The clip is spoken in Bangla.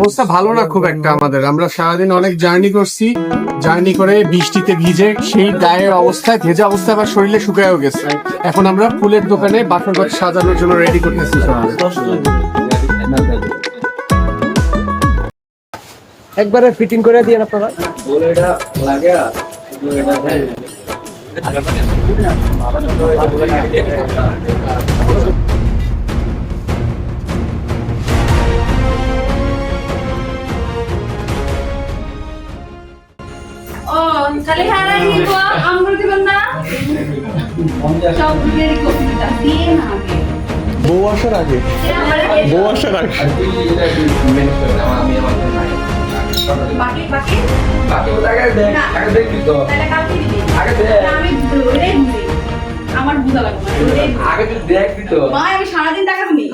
অবস্থা ভালো না খুব একটা আমাদের। আমরা সারাদিন অনেক জার্নি করছি। জার্নি করে বৃষ্টিতে ভিজে সেই গায়ের অবস্থায়, ভেজা অবস্থায় আবার শরীরে শুকায়ও গেছে। এখন আমরা ফুলের দোকানে বাসর ঘর সাজানোর জন্য রেডি করতেছি একবারে ফিটিং করে দিয়ে আপনারা। ও তাহলে হারাই দিব আমরা দিবেন না? সব বিয়ের কপিটা দিয়ে না আগে। বউ আসার আগে। বউ আসার আগে। বাকি বাকি? না। তাহলে কালকে দিবি। না, আমি ধরে আমার বুঝা লাগবে। আগে যদি দেখ দিত। মা আমি সারাদিন টাকা দিই